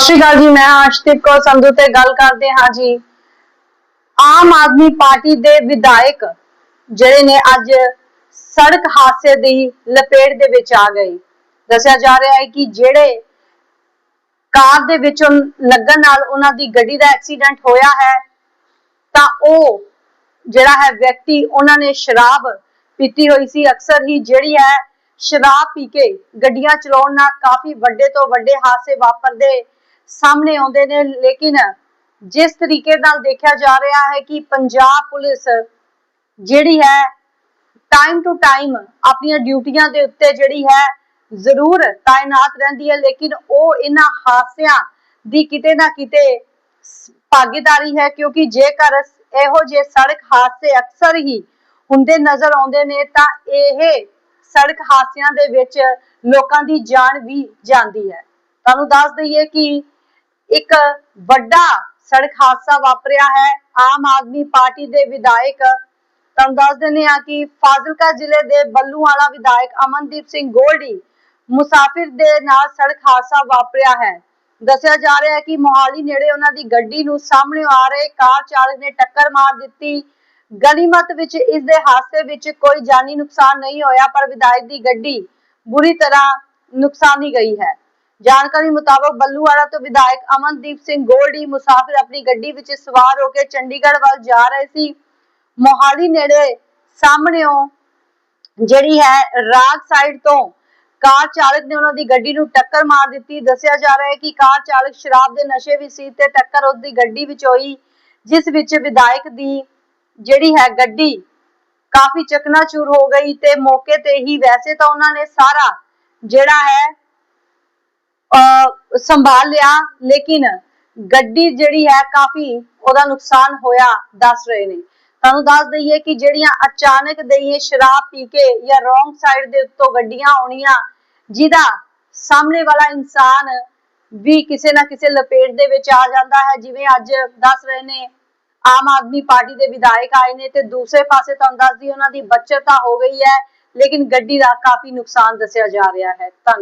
ਸਤਿ ਸ਼੍ਰੀ ਅਕਾਲ ਜੀ, ਮੈਂ ਆਸ਼ਤਿਕ ਕੌਰ ਸੰਧੂ ਤੇ ਗੱਲ ਕਰਦੇ ਹਾਂ ਜੀ। ਆਮ ਆਦਮੀ ਪਾਰਟੀ ਦੇ ਵਿਧਾਇਕ ਜਿਹੜੇ ਨੇ ਅੱਜ ਸੜਕ ਹਾਦਸੇ ਦੀ ਲਪੇਟ ਦੇ ਵਿੱਚ ਆ ਗਏ। ਦੱਸਿਆ ਜਾ ਰਿਹਾ ਹੈ ਕਿ ਜਿਹੜੇ ਕਾਰ ਦੇ ਵਿੱਚੋਂ ਲੱਗਣ ਨਾਲ ਉਹਨਾਂ ਦੀ ਗੱਡੀ ਦਾ ਐਕਸੀਡੈਂਟ ਹੋਇਆ ਹੈ, ਤਾਂ ਉਹ ਜਿਹੜਾ ਹੈ ਵਿਅਕਤੀ ਉਹਨਾਂ ਨੇ ਸ਼ਰਾਬ ਪੀਤੀ ਹੋਈ ਸੀ। ਅਕਸਰ ਹੀ ਜਿਹੜੀ ਹੈ ਸ਼ਰਾਬ ਪੀ ਕੇ ਗੱਡੀਆਂ ਚਲਾਉਣ ਨਾਲ ਕਾਫੀ ਵੱਡੇ ਤੋਂ ਵੱਡੇ ਹਾਦਸੇ ਵਾਪਰਦੇ ਸਾਹਮਣੇ ਆਉਂਦੇ ਨੇ, ਲੇਕਿਨ ਜਿਸ ਤਰੀਕੇ ਨਾਲ ਦੇਖਿਆ ਜਾ ਰਿਹਾ ਹੈ ਕਿ ਪੰਜਾਬ ਪੁਲਿਸ ਜਿਹੜੀ ਹੈ ਟਾਈਮ ਟੂ ਟਾਈਮ ਆਪਣੀਆਂ ਡਿਊਟੀਆਂ ਦੇ ਉੱਤੇ ਜਿਹੜੀ ਹੈ, ਜ਼ਰੂਰ ਤਾਇਨਾਤ ਰਹਿੰਦੀ ਹੈ, ਲੇਕਿਨ ਉਹ ਇਹਨਾਂ ਹਾਦਸਿਆਂ ਦੀ ਕਿਤੇ ਨਾ ਕਿਤੇ ਭਾਗੀਦਾਰੀ ਹੈ, ਕਿਉਂਕਿ ਜੇਕਰ ਇਹੋ ਜਿਹੇ ਸੜਕ ਹਾਦਸੇ ਅਕਸਰ ਹੀ ਹੁੰਦੇ ਨਜ਼ਰ ਆਉਂਦੇ ਨੇ, ਤਾਂ ਇਹ ਸੜਕ ਹਾਦਸਿਆਂ ਦੇ ਵਿੱਚ ਲੋਕਾਂ ਦੀ ਜਾਨ ਵੀ ਜਾਂਦੀ ਹੈ। ਤੁਹਾਨੂੰ ਦੱਸ ਦਈਏ ਕਿ ਇੱਕ ਵੱਡਾ ਸੜਕ ਹਾਦਸਾ ਵਾਪਰਿਆ ਹੈ। ਆਮ ਆਦਮੀ ਪਾਰਟੀ ਦੇ ਵਿਧਾਇਕ, ਤੁਹਾਨੂੰ ਦੱਸ ਦਿੰਦੇ ਹਾਂ ਕਿ ਫਾਜ਼ਿਲਕਾ ਜ਼ਿਲ੍ਹੇ ਦੇ ਬੱਲੂਵਾਲਾ ਵਿਧਾਇਕ ਅਮਨਦੀਪ ਸਿੰਘ ਗੋਲਡੀ ਮੁਸਾਫਿਰ ਦੇ ਨਾਲ ਸੜਕ ਹਾਦਸਾ ਵਾਪਰਿਆ ਹੈ। ਦੱਸਿਆ ਜਾ ਰਿਹਾ ਹੈ ਕਿ ਮੋਹਾਲੀ ਨੇੜੇ ਉਹਨਾਂ ਦੀ ਗੱਡੀ ਨੂੰ ਸਾਹਮਣੇ ਆ ਰਹੇ ਕਾਰ ਚਾਲਕ ਨੇ ਟੱਕਰ ਮਾਰ ਦਿੱਤੀ। ਗਨੀਮਤ ਵਿੱਚ ਇਸ ਦੇ ਹਾਦਸੇ ਵਿੱਚ ਕੋਈ ਜਾਨੀ ਨੁਕਸਾਨ ਨਹੀਂ ਹੋਇਆ, ਪਰ ਵਿਧਾਇਕ ਦੀ ਗੱਡੀ ਬੁਰੀ ਤਰ੍ਹਾਂ ਨੁਕਸਾਨੀ ਗਈ ਹੈ। ਜਾਣਕਾਰੀ ਮੁਤਾਬਕ ਬੱਲੂਵਾਲਾ ਤੋਂ ਵਿਧਾਇਕ ਅਮਨਦੀਪ ਸਿੰਘ ਗੋਲਡੀ ਮੁਸਾਫਿਰ ਆਪਣੀ ਗੱਡੀ ਵਿੱਚ ਸਵਾਰ ਹੋ ਕੇ ਚੰਡੀਗੜ੍ਹ ਵੱਲ ਜਾ ਰਹੇ ਸੀ। ਮੋਹਾਲੀ ਨੇੜੇ ਸਾਹਮਣੇੋਂ ਜਿਹੜੀ ਹੈ ਰਾਗ ਸਾਈਡ ਤੋਂ ਕਾਰ ਚਾਲਕ ਨੇ ਉਹਨਾਂ ਦੀ ਗੱਡੀ ਨੂੰ ਟੱਕਰ ਮਾਰ ਦਿੱਤੀ। ਦੱਸਿਆ ਜਾ ਰਿਹਾ ਹੈ ਕਿ ਕਾਰ ਚਾਲਕ ਸ਼ਰਾਬ ਦੇ ਨਸ਼ੇ ਵਿੱਚ ਸੀ ਤੇ ਟੱਕਰ ਉਸ ਦੀ ਗੱਡੀ ਵਿੱਚ ਹੋਈ, ਜਿਸ ਵਿੱਚ ਵਿਧਾਇਕ ਦੀ ਜਿਹੜੀ ਹੈ ਗੱਡੀ ਕਾਫੀ ਚਕਨਾਚੂਰ ਹੋ ਗਈ ਤੇ ਮੌਕੇ ਤੇ ਹੀ ਵੈਸੇ ਤਾਂ ਉਹਨਾਂ ਨੇ ਸਾਰਾ ਜਿਹੜਾ ਹੈ ਸੰਭਾਲ ਲਿਆ, ਲੇਕਿਨ ਗੱਡੀ ਜਿਹੜੀ ਹੈ ਕਾਫੀ ਉਹਦਾ ਨੁਕਸਾਨ ਹੋਇਆ, ਦੱਸ ਰਹੇ ਨੇ। ਤੁਹਾਨੂੰ ਦੱਸ ਦਈਏ ਕਿ ਜਿਹੜੀਆਂ ਅਚਾਨਕ ਦਈਏ ਸ਼ਰਾਬ ਪੀ ਕੇ ਜਾਂ ਰੋਂਗ ਸਾਈਡ ਦੇ ਉੱਤੋਂ ਗੱਡੀਆਂ ਆਉਣੀਆਂ, ਜਿਹਦਾ ਸਾਹਮਣੇ ਵਾਲਾ ਇਨਸਾਨ ਵੀ ਕਿਸੇ ਨਾ ਕਿਸੇ ਲਪੇਟ ਦੇ ਵਿੱਚ ਆ ਜਾਂਦਾ ਹੈ, ਜਿਵੇਂ ਅੱਜ ਦੱਸ ਰਹੇ ਨੇ, ਆਮ ਆਦਮੀ ਪਾਰਟੀ ਦੇ ਵਿਧਾਇਕ ਆਏ ਨੇ ਤੇ ਦੂਸਰੇ ਪਾਸੇ ਤੁਹਾਨੂੰ ਦੱਸਦੀ ਉਹਨਾਂ ਦੀ ਬੱਚਤ ਤਾਂ ਹੋ ਗਈ ਹੈ, ਲੇਕਿਨ ਗੱਡੀ ਦਾ ਕਾਫੀ ਨੁਕਸਾਨ ਦੱਸਿਆ ਜਾ ਰਿਹਾ ਹੈ। ਧੰਨਵਾਦ।